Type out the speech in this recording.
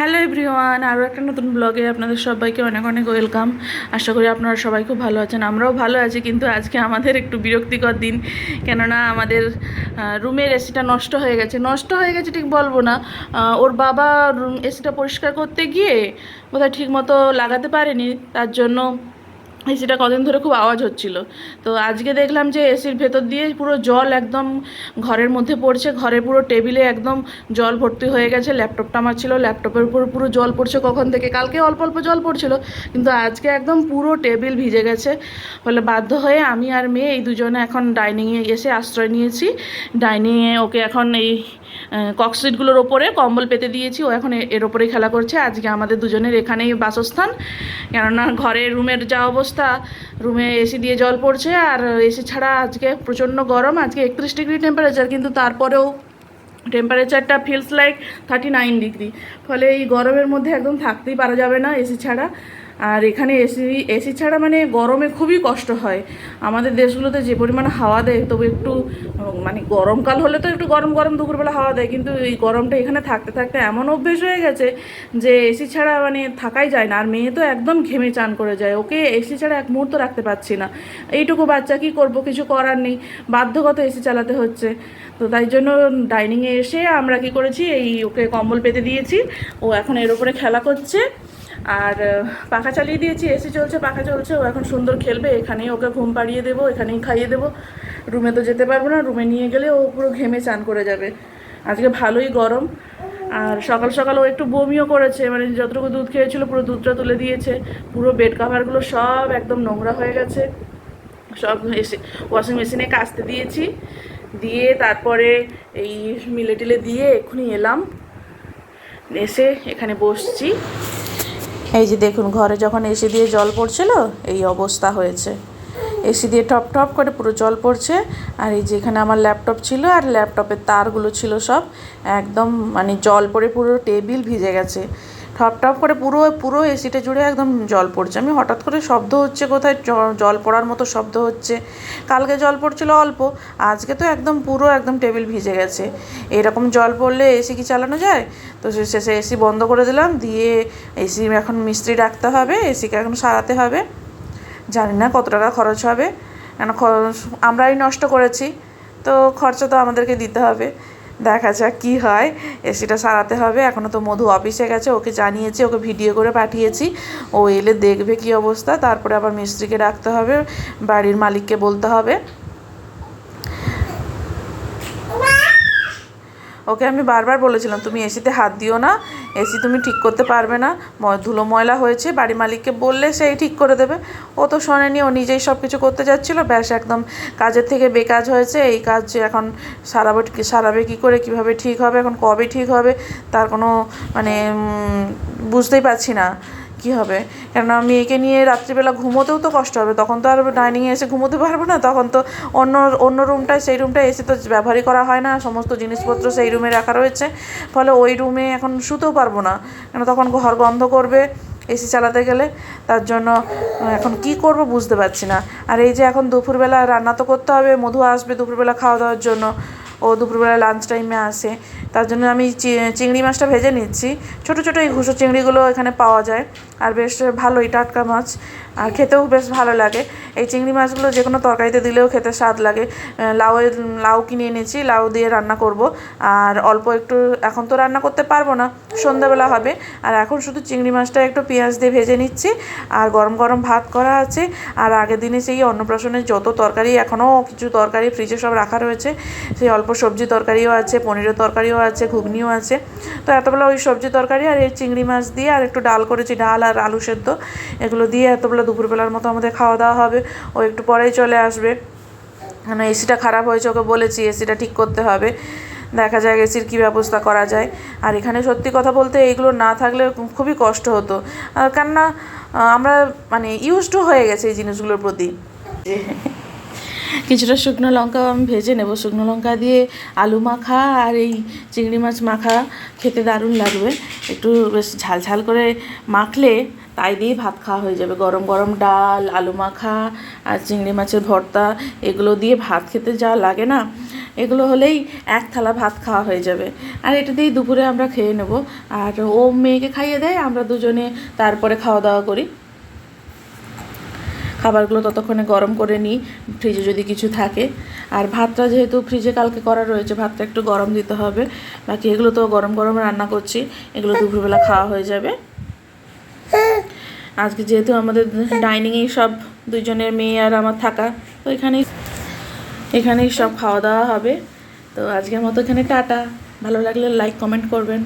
Hello everyone আরও একটা নতুন ব্লগে আপনাদের সবাইকে অনেক অনেক ওয়েলকাম। আশা করি আপনারা সবাই খুব ভালো আছেন, আমরাও ভালো আছি, কিন্তু আজকে আমাদের একটু বিরক্তিকর দিন। কেননা আমাদের রুমের এসিটা নষ্ট হয়ে গেছে। নষ্ট হয়ে গেছে ঠিক বলব না। ওর বাবা রুম এসিটা পরিষ্কার করতে গিয়ে বোধহয় ঠিক মতো লাগাতে পারেনি, তার জন্য এসিটা কদিন ধরে খুব আওয়াজ হচ্ছিল। তো আজকে দেখলাম যে এসির ভেতর দিয়ে পুরো জল একদম ঘরের মধ্যে পড়ছে ঘরের পুরো টেবিলে একদম জল ভর্তি হয়ে গেছে, ল্যাপটপটা আমার ছিল, ল্যাপটপের উপর পুরো জল পড়ছে কখন থেকে, কালকে অল্প অল্প জল পড়ছিল, কিন্তু আজকে একদম পুরো টেবিল ভিজে গেছে। ফলে বাধ্য হয়ে আমি আর মেয়ে এই দুজনে এখন ডাইনিংয়ে এসে আশ্রয় নিয়েছি, ডাইনিংয়ে ওকে এখন এই ককসিটগুলোর ওপরে কম্বল পেতে দিয়েছি, ও এখন এর ওপরেই খেলা করছে। আজকে আমাদের দুজনের এখানেই বাসস্থান। কেননা ঘরে রুমের যা অবস্থা, রুমে এসি দিয়ে জল পড়ছে, আর এসি ছাড়া আজকে প্রচণ্ড গরম, আজকে একত্রিশ ডিগ্রি টেম্পারেচার কিন্তু তারপরেও টেম্পারেচারটা feels like thirty nine degree ফলে এই গরমের মধ্যে একদম থাকতেই পারা যাবে না এসি ছাড়া। আর এখানে এসি এসি ছাড়া মানে গরমে খুবই কষ্ট হয়। আমাদের দেশগুলোতে যে পরিমাণ হাওয়া দেয়, তবু একটু মানে গরমকাল হলে তো একটু গরম গরম দুপুরবেলা হাওয়া দেয়, কিন্তু এই গরমটা এখানে থাকতে থাকতে এমন অভ্যেস হয়ে গেছে যে এসি ছাড়া মানে থাকাই যায় না। আর মেয়ে তো একদম ঘেমে চান করে যায়, ওকে এসি ছাড়া এক মুহূর্ত রাখতে পারছি না। এইটুকু বাচ্চা কি করব, কিছু করার নেই, বাধ্যগত এসি চালাতে হচ্ছে। তো তাই জন্য ডাইনিংয়ে এসে আমরা কি করেছি, এই ওকে কম্বল পেতে দিয়েছি, ও এখন এর উপরে খেলা করছে। আর পাখা চালিয়ে দিয়েছি এসি চলছে, পাখা চলছে, ও এখন সুন্দর খেলবে, এখানেই ওকে ঘুম পাড়িয়ে দেবো, এখানেই খাইয়ে দেবো। রুমে তো যেতে পারব না, রুমে নিয়ে গেলে ও পুরো ঘেমে চান করে যাবে। আজকে ভালোই গরম, আর সকাল সকাল ও একটু বমিও করেছে মানে যতটুকু দুধ খেয়েছিল পুরো দুধটা তুলে দিয়েছে, পুরো বেড কাভারগুলো সব একদম নোংরা হয়ে গেছে। সব এসে ওয়াশিং মেশিনে কাচতে দিয়েছি, দিয়ে তারপরে এই মিলে টিলে দিয়ে এক্ষুনি এলাম, এসে এখানে বসছি। এই যে দেখুন, ঘরে যখন এসি দিয়ে জল পড়ছিল, এই অবস্থা হয়েছে। এসি দিয়ে টপ টপ করে পুরো জল পড়ছে। আর এই যে এখানে আমার ল্যাপটপ ছিল, আর ল্যাপটপের তারগুলো ছিল সব একদম মানে জল পড়ে পুরো টেবিল ভিজে গেছে। টপ টপ করে পুরো পুরো এসিটা জুড়ে একদম জল পড়ছে। আমি হঠাৎ করে শব্দ হচ্ছে কোথায়? জল পড়ার মতো শব্দ হচ্ছে। কালকে জল পড়ছিল অল্প, আজকে তো একদম পুরো একদম টেবিল ভিজে গেছে। এরকম জল পড়লে এসি কি চালানো যায়? তো শেষে এসি বন্ধ করে দিলাম, দিয়ে এসি এখন মিস্ত্রি ডাকতে হবে এসিকে এখন সারাতে হবে। জানি না কত টাকা খরচ হবে। কেন আমরাই নষ্ট করেছি। তো খরচা তো আমাদেরকে দিতে হবে। দেখা যাক কী হয়। এসিটা সারাতে হবে। এখনও তো মধু অফিসে গেছে, ওকে জানিয়েছি, ওকে ভিডিও করে পাঠিয়েছি। ও এলে দেখবে কি অবস্থা। তারপরে আবার মিস্ত্রিকে ডাকতে হবে, বাড়ির মালিককে বলতে হবে। ওকে আমি বারবার বলেছিলাম, তুমি এসিতে হাত দিও না, এসি তুমি ঠিক করতে পারবে না। ধুলো ময়লা হয়েছে বাড়ি মালিককে বললে সেই ঠিক করে দেবে। ও তো শোনেনি, ও নিজেই সব কিছু করতে যাচ্ছিল। ব্যাস, একদম কাজের থেকে বেকাজ হয়েছে। এই কাজ এখন সারাবে সারাবে কী করে, কীভাবে ঠিক হবে, এখন কবে ঠিক হবে, তার কোনো মানে বুঝতেই পারছি না। কী হবে? কেননা মেয়েকে নিয়ে রাত্রিবেলা ঘুমোতেও তো কষ্ট হবে। তখন তো আর ডাইনিংয়ে এসে ঘুমোতে পারব না। তখন তো অন্য অন্য রুমটায় সেই রুমটায় এসে তো ব্যবহারই করা হয় না। সমস্ত জিনিসপত্র সেই রুমে রাখা রয়েছে। ফলে ওই রুমে এখন শুতেও পারব না। কেন তখন ঘর বন্ধ করবে এসি চালাতে গেলে। তার জন্য এখন কি করব বুঝতে পারছি না। আর এই যে এখন দুপুরবেলা রান্না তো করতে হবে, মধু আসবে দুপুরবেলা খাওয়া দাওয়ার জন্য। ও দুপুরবেলা লাঞ্চ টাইমে আসে। তার জন্য আমি চিংড়ি মাছটা ভেজে নিচ্ছি। ছোট ছোটো এই ঘুষো চিংড়িগুলো এখানে পাওয়া যায়। আর বেশ ভালোই, টাটকা মাছ। আর খেতেও বেশ ভালো লাগে। এই চিংড়ি মাছগুলো যে কোনো তরকারিতে দিলেও খেতে স্বাদ লাগে। লাউয়ের লাউ কিনে এনেছি, লাউ দিয়ে রান্না করব। আর অল্প একটু, এখন তো রান্না করতে পারব না, সন্ধ্যাবেলা হবে। আর এখন শুধু চিংড়ি মাছটা একটু পেঁয়াজ দিয়ে ভেজে নিচ্ছি। আর গরম গরম ভাত করা আছে। আর আগের দিনে সেই অন্নপ্রাশনের যত তরকারি, এখনও কিছু তরকারি ফ্রিজে সব রাখা রয়েছে, সেই অল্প সবজি তরকারিও আছে, পনিরের তরকারিও আছে, ঘুগনিও আছে। তো এতবেলা ওই সবজি তরকারি আর এই চিংড়ি মাছ দিয়ে আর একটু ডাল করেছি, ডাল আর আলু সেদ্ধ। এগুলো দিয়ে এতবেলা দুপুরবেলার মতো আমাদের খাওয়া দাওয়া হবে। ও একটু পরেই চলে আসবে। কেন এসিটা খারাপ হয়েছে ওকে বলেছি, এসিটা ঠিক করতে হবে। দেখা যায় এসির কী ব্যবস্থা করা যায়। আর এখানে সত্যি কথা বলতে এইগুলো না থাকলে খুবই কষ্ট হতো। কেননা আমরা মানে ইউজড হয়ে গেছে এই জিনিসগুলোর প্রতি। কিছুটা শুকনো লঙ্কাও আমি ভেজে নেব। শুকনো লঙ্কা দিয়ে আলু মাখা আর এই চিংড়ি মাছ মাখা খেতে দারুণ লাগবে। একটু বেশ ঝাল ঝাল করে মাখলে তাই দিয়েই ভাত খাওয়া হয়ে যাবে। গরম গরম ডাল, আলু মাখা আর চিংড়ি মাছের ভর্তা, এগুলো দিয়ে ভাত খেতে যা লাগে না, এগুলো হলেই এক থালা ভাত খাওয়া হয়ে যাবে। আর এটা দিয়েই দুপুরে আমরা খেয়ে নেব। আর ও মেয়েকে খাইয়ে দেয়, আমরা দুজনে তারপরে খাওয়া দাওয়া করি। খাবারগুলো ততক্ষণে গরম করে নিই ফ্রিজে যদি কিছু থাকে। আর ভাতটা যেহেতু ফ্রিজে কালকে করা রয়েছে, ভাতটা একটু গরম দিতে হবে। বাকি এগুলো তো গরম গরম রান্না করছি, এগুলো দুপুরবেলা খাওয়া হয়ে যাবে। আজকে যেহেতু আমাদের ডাইনিংয়েই সব দুজনের মেয়ে আর আমার থাকা, তো এখানেই এখানেই সব খাওয়া দাওয়া হবে। তো আজকের মতো এখানে টাটা। ভালো লাগলে লাইক কমেন্ট করবেন।